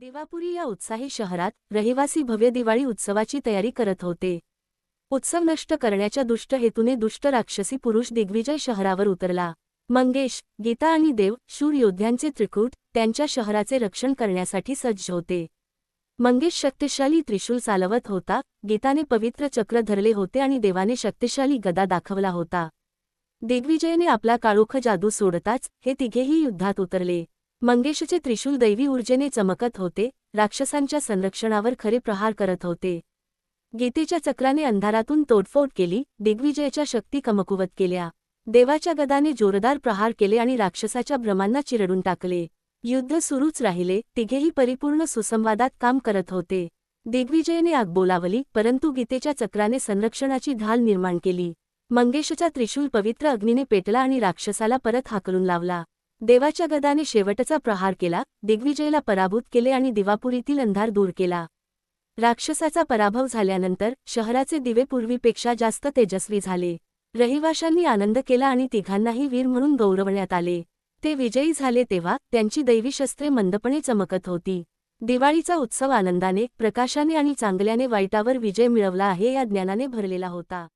देवापुरी या उत्साही शहरात रहिवासी भव्य दिवाळी उत्सवाची तयारी करत होते. उत्सव नष्ट करण्याच्या दुष्ट हेतूने दुष्ट राक्षसी पुरुष दिग्विजय शहरावर उतरला. मंगेश गीता आणि देव शूर योद्ध्यांचे त्रिकूट त्यांच्या शहराचे रक्षण करण्यासाठी सज्ज होते. मंगेश शक्तिशाली त्रिशूल चालवत होता गीताने पवित्र चक्र धरले होते आणि देवाने शक्तिशाली गदा दाखवला होता. दिग्विजयने आपला काळोख जादू सोडताच हे तिघेही युद्धात उतरले. मंगेशचे त्रिशूल दैवी ऊर्जेने चमकत होते राक्षसांच्या संरक्षणावर खरे प्रहार करत होते. गीतेच्या चक्राने अंधारातून तोडफोड केली दिग्विजयाच्या शक्ती कमकुवत केल्या. देवाच्या गदाने जोरदार प्रहार केले आणि राक्षसाच्या भ्रमांना चिरडून टाकले. युद्ध सुरूच राहिले तिघेही परिपूर्ण सुसंवादात काम करत होते. दिग्विजयने आग बोलावली परंतु गीतेच्या चक्राने संरक्षणाची ढाल निर्माण केली. मंगेशचा त्रिशूल पवित्र अग्नीने पेटला आणि राक्षसाला परत हाकलून लावला. देवाच्या गदाने शेवटचा प्रहार केला दिग्विजयला पराभूत केले आणि दिवापुरीतील अंधार दूर केला. राक्षसाचा पराभव झाल्यानंतर शहराचे दिवे पूर्वीपेक्षा जास्त तेजस्वी झाले. रहिवाशांनी आनंद केला आणि तिघांनाही वीर म्हणून गौरवण्यात आले. ते विजयी झाले तेव्हा त्यांची दैवी शस्त्रे मंदपणे चमकत होती. दिवाळीचा उत्सव आनंदाने प्रकाशाने आणि चांगल्याने वाईटावर विजय मिळवला आहे या ज्ञानाने भरलेला होता.